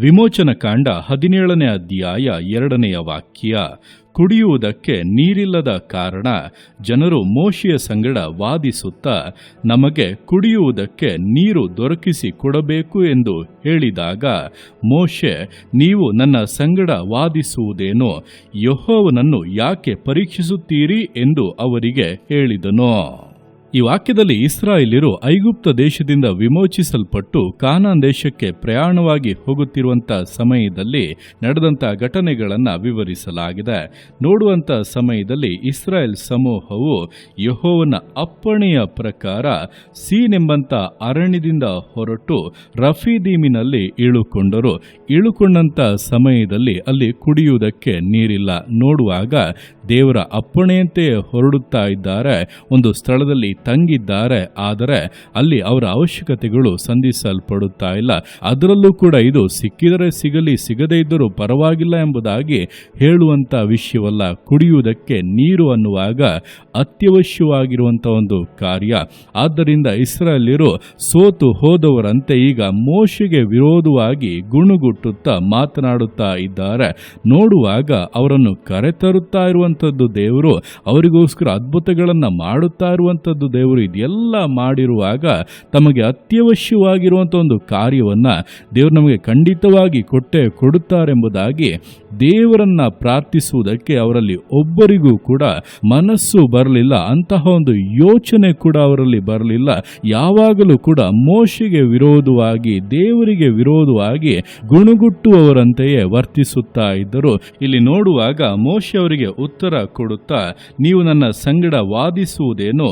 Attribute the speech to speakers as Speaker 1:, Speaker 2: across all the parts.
Speaker 1: ವಿಮೋಚನ ಕಾಂಡ ಹದಿನೇಳನೇ ಅಧ್ಯಾಯ ಎರಡನೆಯ ವಾಕ್ಯ. ಕುಡಿಯುವುದಕ್ಕೆ ನೀರಿಲ್ಲದ ಕಾರಣ ಜನರು ಮೋಶಿಯ ಸಂಗಡ ವಾದಿಸುತ್ತಾ, ನಮಗೆ ಕುಡಿಯುವುದಕ್ಕೆ ನೀರು ದೊರಕಿಸಿ ಕೊಡಬೇಕು ಎಂದು ಹೇಳಿದಾಗ, ಮೋಶೆ, ನೀವು ನನ್ನ ಸಂಗಡ ವಾದಿಸುವುದೇನು, ಯಹೋವನನ್ನು ಯಾಕೆ ಪರೀಕ್ಷಿಸುತ್ತೀರಿ ಎಂದು ಅವರಿಗೆ ಹೇಳಿದನು. ಈ ವಾಕ್ಯದಲ್ಲಿ ಇಸ್ರಾಯೇಲಿರು ಐಗುಪ್ತ ದೇಶದಿಂದ ವಿಮೋಚಿಸಲ್ಪಟ್ಟು ಕಾನಾನ್ ದೇಶಕ್ಕೆ ಪ್ರಯಾಣವಾಗಿ ಹೋಗುತ್ತಿರುವಂಥ ಸಮಯದಲ್ಲಿ ನಡೆದಂಥ ಘಟನೆಗಳನ್ನು ವಿವರಿಸಲಾಗಿದೆ. ನೋಡುವಂಥ ಸಮಯದಲ್ಲಿ ಇಸ್ರಾಯೇಲ್ ಸಮೂಹವು ಯಹೋವನ ಅಪ್ಪಣೆಯ ಪ್ರಕಾರ ಸೀನೆಂಬಂಥ ಅರಣ್ಯದಿಂದ ಹೊರಟು ರಫೀದೀಮಿನಲ್ಲಿ ಇಳುಕೊಂಡರು. ಇಳುಕೊಂಡಂಥ ಸಮಯದಲ್ಲಿ ಅಲ್ಲಿ ಕುಡಿಯುವುದಕ್ಕೆ ನೀರಿಲ್ಲ. ನೋಡುವಾಗ ದೇವರ ಅಪ್ಪಣೆಯಂತೆ ಹೊರಡುತ್ತಾ ಇದ್ದಾರೆ. ಒಂದು ಸ್ಥಳದಲ್ಲಿ ತಂಗಿದ್ದಾರೆ, ಆದರೆ ಅಲ್ಲಿ ಅವರ ಅವಶ್ಯಕತೆಗಳು ಸಂಧಿಸಲ್ಪಡುತ್ತಾ ಇಲ್ಲ. ಅದರಲ್ಲೂ ಕೂಡ ಇದು ಸಿಕ್ಕಿದರೆ ಸಿಗಲಿ, ಸಿಗದೇ ಇದ್ದರೂ ಪರವಾಗಿಲ್ಲ ಎಂಬುದಾಗಿ ಹೇಳುವಂಥ ವಿಷಯವಲ್ಲ. ಕುಡಿಯುವುದಕ್ಕೆ ನೀರು ಅನ್ನುವಾಗ ಅತ್ಯವಶ್ಯವಾಗಿರುವಂಥ ಒಂದು ಕಾರ್ಯ. ಆದ್ದರಿಂದ ಇಸ್ರಾಲ್ಯರು ಸೋತು ಹೋದವರಂತೆ ಈಗ ಮೋಶಿಗೆ ವಿರೋಧವಾಗಿ ಗುಣುಗುಟ್ಟುತ್ತಾ ಮಾತನಾಡುತ್ತಾ ಇದ್ದಾರೆ. ನೋಡುವಾಗ ಅವರನ್ನು ಕರೆತರುತ್ತಾ ಇರುವಂಥದ್ದು ದೇವರು ಅವರಿಗೋಸ್ಕರ ಅದ್ಭುತಗಳನ್ನು ಮಾಡುತ್ತಾ ಇರುವಂಥದ್ದು ದೇವರು ಇದೆಲ್ಲ ಮಾಡಿರುವಾಗ ತಮಗೆ ಅತ್ಯವಶ್ಯವಾಗಿರುವಂಥ ಒಂದು ಕಾರ್ಯವನ್ನು ದೇವರು ನಮಗೆ ಖಂಡಿತವಾಗಿ ಕೊಟ್ಟೆ ಕೊಡುತ್ತಾರೆಂಬುದಾಗಿ ದೇವರನ್ನು ಪ್ರಾರ್ಥಿಸುವುದಕ್ಕೆ ಅವರಲ್ಲಿ ಒಬ್ಬರಿಗೂ ಕೂಡ ಮನಸ್ಸು ಬರಲಿಲ್ಲ, ಅಂತಹ ಒಂದು ಯೋಚನೆ ಕೂಡ ಅವರಲ್ಲಿ ಬರಲಿಲ್ಲ. ಯಾವಾಗಲೂ ಕೂಡ ಮೋಶಿಗೆ ವಿರೋಧವಾಗಿ, ದೇವರಿಗೆ ವಿರೋಧವಾಗಿ ಗುಣಗುಟ್ಟುವವರಂತೆಯೇ ವರ್ತಿಸುತ್ತಾ ಇದ್ದರು. ಇಲ್ಲಿ ನೋಡುವಾಗ ಮೋಶೆ ಅವರಿಗೆ ಉತ್ತರ ಕೊಡುತ್ತಾ, ನೀವು ನನ್ನ ಸಂಗಡ ವಾದಿಸುವುದೇನೋ?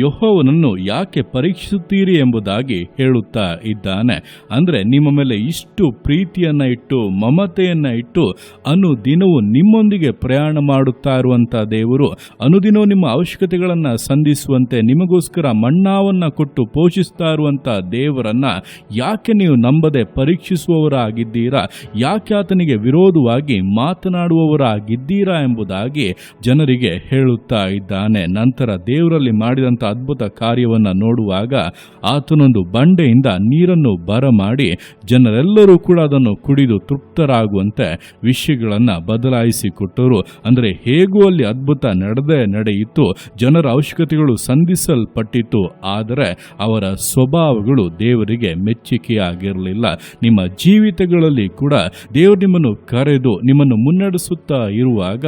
Speaker 1: ಯಹೋವನನ್ನು ಯಾಕೆ ಪರೀಕ್ಷಿಸುತ್ತೀರಿ ಎಂಬುದಾಗಿ ಹೇಳುತ್ತಾ ಇದ್ದಾನೆ. ಅಂದರೆ ನಿಮ್ಮ ಮೇಲೆ ಇಷ್ಟು ಪ್ರೀತಿಯನ್ನ ಇಟ್ಟು, ಮಮತೆಯನ್ನು ಇಟ್ಟು, ಅನುದಿನವೂ ನಿಮ್ಮೊಂದಿಗೆ ಪ್ರಯಾಣ ಮಾಡುತ್ತಾ ಇರುವಂಥ ದೇವರು, ಅನುದಿನವೂ ನಿಮ್ಮ ಅವಶ್ಯಕತೆಗಳನ್ನು ಸಂಧಿಸುವಂತೆ ನಿಮಗೋಸ್ಕರ ಮಣ್ಣಾವನ್ನು ಕೊಟ್ಟು ಪೋಷಿಸ್ತಾ ಇರುವಂಥ ದೇವರನ್ನು ಯಾಕೆ ನೀವು ನಂಬದೆ ಪರೀಕ್ಷಿಸುವವರಾಗಿದ್ದೀರಾ? ಯಾಕೆ ಆತನಿಗೆ ವಿರೋಧವಾಗಿ ಮಾತನಾಡುವವರಾಗಿದ್ದೀರಾ ಎಂಬುದಾಗಿ ಜನರಿಗೆ ಹೇಳುತ್ತಾ ಇದ್ದಾನೆ. ನಂತರ ದೇವರಲ್ಲಿ ಮಾಡಿದಂಥ ಅದ್ಭುತ ಕಾರ್ಯವನ್ನು ನೋಡುವಾಗ ಆತನೊಂದು ಬಂಡೆಯಿಂದ ನೀರನ್ನು ಬರಮಾಡಿ ಜನರೆಲ್ಲರೂ ಕೂಡ ಅದನ್ನು ಕುಡಿದು ತೃಪ್ತರಾಗುವಂತೆ ವಿಷಯಗಳನ್ನು ಬದಲಾಯಿಸಿಕೊಟ್ಟರು. ಅಂದರೆ ಹೇಗೂ ಅಲ್ಲಿ ಅದ್ಭುತ ನಡೆದೇ ನಡೆಯಿತು, ಜನರ ಅವಶ್ಯಕತೆಗಳು ಸಂಧಿಸಲ್ಪಟ್ಟಿತು ಆದರೆ ಅವರ ಸ್ವಭಾವಗಳು ದೇವರಿಗೆ ಮೆಚ್ಚುಗೆಯಾಗಿರಲಿಲ್ಲ ನಿಮ್ಮ ಜೀವಿತಗಳಲ್ಲಿ ಕೂಡ ದೇವರು ನಿಮ್ಮನ್ನು ಕರೆದು ನಿಮ್ಮನ್ನು ಮುನ್ನಡೆಸುತ್ತಾ ಇರುವಾಗ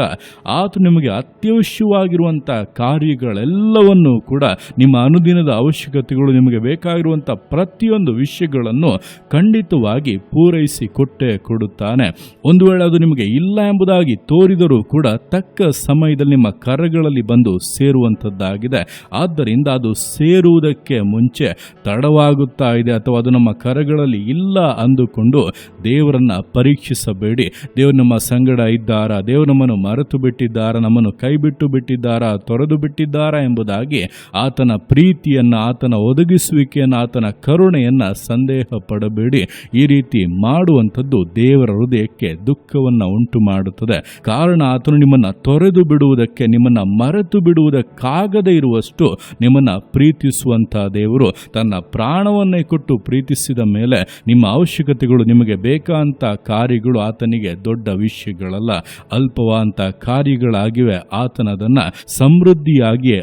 Speaker 1: ಆತ ನಿಮಗೆ ಅತ್ಯವಶ್ಯವಾಗಿರುವಂಥ ಕಾರ್ಯಗಳೆಲ್ಲವನ್ನೂ ಕೂಡ ನಿಮ್ಮ ಅನುದಿನದ ಅವಶ್ಯಕತೆಗಳು ನಿಮಗೆ ಬೇಕಾಗಿರುವಂಥ ಪ್ರತಿಯೊಂದು ವಿಷಯಗಳನ್ನು ಖಂಡಿತವಾಗಿ ಪೂರೈಸಿ ಕೊಟ್ಟೇ ಕೊಡುತ್ತಾನೆ. ಒಂದು ವೇಳೆ ಅದು ನಿಮಗೆ ಇಲ್ಲ ಎಂಬುದಾಗಿ ತೋರಿದರೂ ಕೂಡ ತಕ್ಕ ಸಮಯದಲ್ಲಿ ನಿಮ್ಮ ಕರಗಳಲ್ಲಿ ಬಂದು ಸೇರುವಂಥದ್ದಾಗಿದೆ. ಆದ್ದರಿಂದ ಅದು ಸೇರುವುದಕ್ಕೆ ಮುಂಚೆ ತಡವಾಗುತ್ತಾ ಇದೆ ಅಥವಾ ಅದು ನಮ್ಮ ಕರಗಳಲ್ಲಿ ಇಲ್ಲ ಅಂದುಕೊಂಡು ದೇವರನ್ನು ಪರೀಕ್ಷಿಸಬೇಡಿ. ದೇವರು ನಮ್ಮ ಸಂಗಡ ಇದ್ದಾರಾ? ದೇವರು ನಮ್ಮನ್ನು ಮರೆತು ಬಿಟ್ಟಿದ್ದಾರಾ? ನಮ್ಮನ್ನು ಕೈ ಬಿಟ್ಟು ಬಿಟ್ಟಿದ್ದಾರಾ? ತೊರೆದು ಬಿಟ್ಟಿದ್ದಾರಾ ಎಂಬುದಾಗಿ ಆತನ ಪ್ರೀತಿಯನ್ನು, ಆತನ ಒದಗಿಸುವಿಕೆಯನ್ನು, ಆತನ ಕರುಣೆಯನ್ನು ಸಂದೇಹ ಪಡಬೇಡಿ ಈ ರೀತಿ ಮಾಡುವಂಥದ್ದು ದೇವರ ಹೃದಯಕ್ಕೆ ದುಃಖವನ್ನು ಉಂಟು ಮಾಡುತ್ತದೆ. ಕಾರಣ ಆತನು ನಿಮ್ಮನ್ನು ತೊರೆದು ಬಿಡುವುದಕ್ಕೆ, ನಿಮ್ಮನ್ನು ಮರೆತು ಬಿಡುವುದಕ್ಕಾಗದೇ ಇರುವಷ್ಟು ನಿಮ್ಮನ್ನು ಪ್ರೀತಿಸುವಂಥ ದೇವರು. ತನ್ನ ಪ್ರಾಣವನ್ನೇ ಕೊಟ್ಟು ಪ್ರೀತಿಸಿದ ಮೇಲೆ ನಿಮ್ಮ ಅವಶ್ಯಕತೆಗಳು ನಿಮಗೆ ಬೇಕಾದಂಥ ಕಾರ್ಯಗಳು ಆತನಿಗೆ ದೊಡ್ಡ ವಿಷಯಗಳಲ್ಲ. ಅಲ್ಪವಾದಂಥ ಕಾರ್ಯಗಳಾಗಿವೆ. ಆತನದನ್ನು ಸಮೃದ್ಧಿಯಾಗಿಯೇ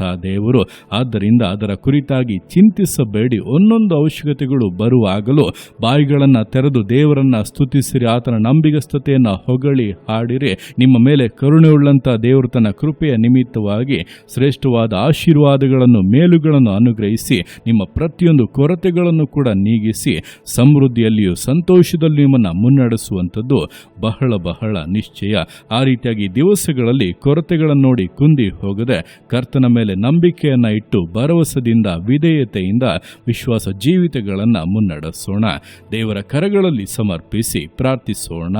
Speaker 1: ಅನುಗ್ರಹಿಸುವಂತಹ ದೇವರು. ಆದ್ದರಿಂದ ಅದರ ಕುರಿತಾಗಿ ಚಿಂತಿಸಬೇಡಿ. ಒಂದೊಂದು ಅವಶ್ಯಕತೆಗಳು ಬರುವಾಗಲೂ ಬಾಯಿಗಳನ್ನು ತೆರೆದು ದೇವರನ್ನು ಸ್ತುತಿಸಿರಿ, ಆತನ ನಂಬಿಗಸ್ತತೆಯನ್ನು ಹೊಗಳಿ ಹಾಡಿರಿ. ನಿಮ್ಮ ಮೇಲೆ ಕರುಣೆಯುಳ್ಳಂಥ ದೇವರು ತನ್ನ ಕೃಪೆಯ ನಿಮಿತ್ತವಾಗಿ ಶ್ರೇಷ್ಠವಾದ ಆಶೀರ್ವಾದಗಳನ್ನು, ಮೇಲುಗಳನ್ನು ಅನುಗ್ರಹಿಸಿ, ನಿಮ್ಮ ಪ್ರತಿಯೊಂದು ಕೊರತೆಗಳನ್ನು ಕೂಡ ನೀಗಿಸಿ, ಸಮೃದ್ಧಿಯಲ್ಲಿಯೂ ಸಂತೋಷದಲ್ಲಿ ನಿಮ್ಮನ್ನು ಮುನ್ನಡೆಸುವಂಥದ್ದು ಬಹಳ ಬಹಳ ನಿಶ್ಚಯ. ಆ ರೀತಿಯಾಗಿ ದಿವಸಗಳಲ್ಲಿ ಕೊರತೆಗಳನ್ನು ನೋಡಿ ಕುಂದಿ ಹೋಗದೆ ಕರ್ತನ ಮೇಲೆ ನಂಬಿಕೆಯನ್ನ ಇಟ್ಟು ಭರವಸೆಯಿಂದ ವಿಧೇಯತೆಯಿಂದ ವಿಶ್ವಾಸ ಜೀವಿತಗಳನ್ನು ಮುನ್ನಡೆಸೋಣ. ದೇವರ ಕರಗಳಲ್ಲಿ ಸಮರ್ಪಿಸಿ ಪ್ರಾರ್ಥಿಸೋಣ.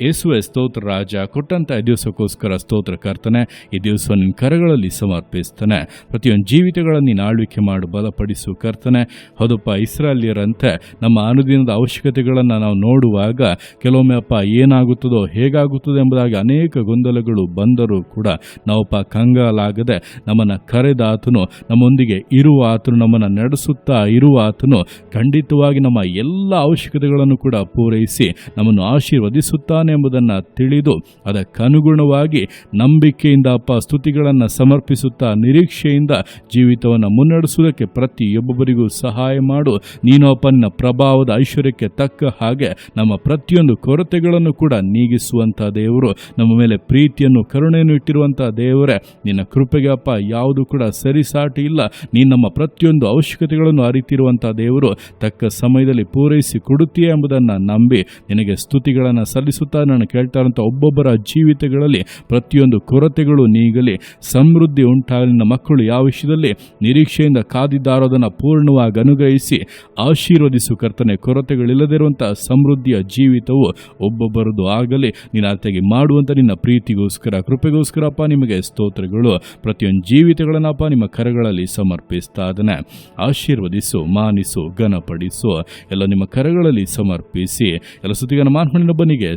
Speaker 1: ಯೇಸುವೆ ಸ್ತೋತ್ರ, ರಾಜ, ಕೊಟ್ಟಂತ ಈ ದಿವಸಕ್ಕೋಸ್ಕರ ಸ್ತೋತ್ರ ಕರ್ತನೆ, ಈ ದಿವಸ ನಿನ್ನ ಕರಗಳಲ್ಲಿ ಸಮರ್ಪಿಸ್ತಾನೆ. ಪ್ರತಿಯೊಂದು ಜೀವಿತಗಳನ್ನು ನೀನು ಆಳ್ವಿಕೆ ಮಾಡು, ಬಲಪಡಿಸು ಕರ್ತನೆ. ಹೌದಪ್ಪ ಇಸ್ರಾಲಿಯರಂತೆ ನಮ್ಮ ಅನುದಿನದ ಅವಶ್ಯಕತೆಗಳನ್ನು ನಾವು ನೋಡುವಾಗ ಕೆಲವೊಮ್ಮೆ ಅಪ್ಪ ಏನಾಗುತ್ತದೋ, ಹೇಗಾಗುತ್ತದೆ ಎಂಬುದಾಗಿ ಅನೇಕ ಗೊಂದಲಗಳು ಬಂದರೂ ಕೂಡ ನಾವಪ್ಪ ಕಂಗಾಲಾಗದೆ ನಮ್ಮನ್ನು ಕರೆದ ಆತನು, ನಮ್ಮೊಂದಿಗೆ ಇರುವ ಆತನು, ನಮ್ಮನ್ನು ನಡೆಸುತ್ತಾ ಇರುವ ಆತನು ಖಂಡಿತವಾಗಿ ನಮ್ಮ ಎಲ್ಲ ಅವಶ್ಯಕತೆಗಳನ್ನು ಕೂಡ ಪೂರೈಸಿ ನಮ್ಮನ್ನು ಆಶೀರ್ವದಿಸುತ್ತಾನೆ ಎಂಬುದನ್ನು ತಿಳಿದು ಅದಕ್ಕನುಗುಣವಾಗಿ ನಂಬಿಕೆಯಿಂದ ಅಪ್ಪ ಸ್ತುತಿಗಳನ್ನು ಸಮರ್ಪಿಸುತ್ತಾ ನಿರೀಕ್ಷೆಯಿಂದ ಜೀವಿತವನ್ನು ಮುನ್ನಡೆಸುವುದಕ್ಕೆ ಪ್ರತಿಯೊಬ್ಬೊಬ್ಬರಿಗೂ ಸಹಾಯ ಮಾಡು. ನೀನು ಪ್ರಭಾವದ ಐಶ್ವರ್ಯಕ್ಕೆ ತಕ್ಕ ಹಾಗೆ ನಮ್ಮ ಪ್ರತಿಯೊಂದು ಕೊರತೆಗಳನ್ನು ಕೂಡ ನೀಗಿಸುವಂಥ ದೇವರು. ನಮ್ಮ ಮೇಲೆ ಪ್ರೀತಿಯನ್ನು, ಕರುಣೆಯನ್ನು ಇಟ್ಟಿರುವಂಥ ದೇವರೇ, ನಿನ್ನ ಕೃಪೆಗೆ ಅಪ್ಪ ಯಾವುದು ಕೂಡ ಸರಿಸಾಟಿ ಇಲ್ಲ. ನೀನು ನಮ್ಮ ಪ್ರತಿಯೊಂದು ಅವಶ್ಯಕತೆಗಳನ್ನು ಅರಿತಿರುವಂಥ ದೇವರು, ತಕ್ಕ ಸಮಯದಲ್ಲಿ ಪೂರೈಸಿ ಕೊಡುತ್ತೀಯ ಎಂಬುದನ್ನು ನಂಬಿ ನಿನಗೆ ಸ್ತುತಿಗಳನ್ನು ಸಲ್ಲಿಸುತ್ತಾ ನಾನು ಕೇಳ್ತಾ ಇರುವಂಥ ಒಬ್ಬೊಬ್ಬರ ಜೀವಿತಗಳಲ್ಲಿ ಪ್ರತಿಯೊಂದು ಕೊರತೆಗಳು ನೀಗಲಿ. ಸಮೃದ್ಧಿ ಉಂಟಾಗಲಿ ನಮ್ಮ ಮಕ್ಕಳು ಯಾವ ವಿಷಯದಲ್ಲಿ ನಿರೀಕ್ಷೆಯಿಂದ ಕಾದಿದ್ದಾರೋದನ್ನು ಪೂರ್ಣವಾಗಿ ಅನುಗ್ರಹಿಸಿ ಆಶೀರ್ವದಿಸು ಕರ್ತನೆ. ಕೊರತೆಗಳಿಲ್ಲದಿರುವಂಥ ಸಮೃದ್ಧಿಯ ಜೀವಿತವು ಒಬ್ಬೊಬ್ಬರದು ಆಗಲಿ. ನೀನು ಆತೆಗೆ ಮಾಡುವಂಥ ನಿನ್ನ ಪ್ರೀತಿಗೋಸ್ಕರ, ಕೃಪೆಗೋಸ್ಕರಪ್ಪ ನಿಮಗೆ ಸ್ತೋತ್ರಗಳು. ಪ್ರತಿಯೊಂದು ಜೀವಿತಗಳನ್ನಪ್ಪ ನಿಮ್ಮ ಕರಗಳಲ್ಲಿ ಸಮರ್ಪಿಸ್ತಾ ಅದನ್ನು ಆಶೀರ್ವದಿಸು, ಮಾನಿಸು, ಘನಪಡಿಸು. ಎಲ್ಲ ನಿಮ್ಮ ಕರಗಳಲ್ಲಿ ಸಮರ್ಪಿಸಿ. ಎಲ್ಲ ಸ್ತುತಿಗನ ಮಾನ್ಮನಿನೊಬ್ಬನಿಗೆ